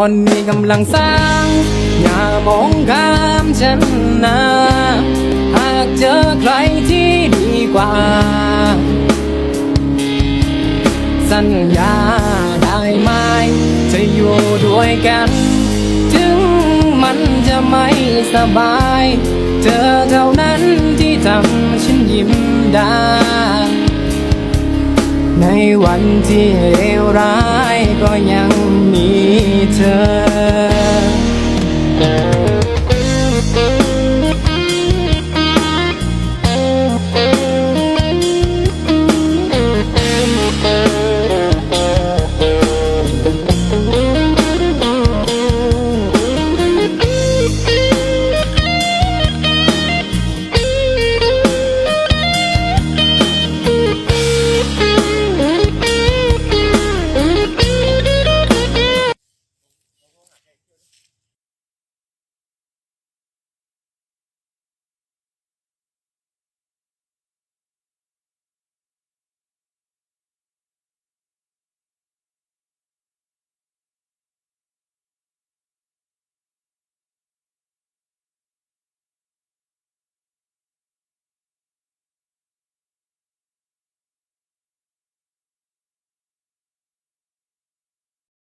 ตอนนี้กำลังสร้าง อย่ามองข้ามฉันนะหากเจอใครที่ดีกว่า สัญญาได้ไหม จะอยู่ด้วยกัน ถึงมันจะไม่สบายเจอเท่านั้นที่ทำฉันยิ้มได้ ในวันที่เลวร้ายก็ยังมี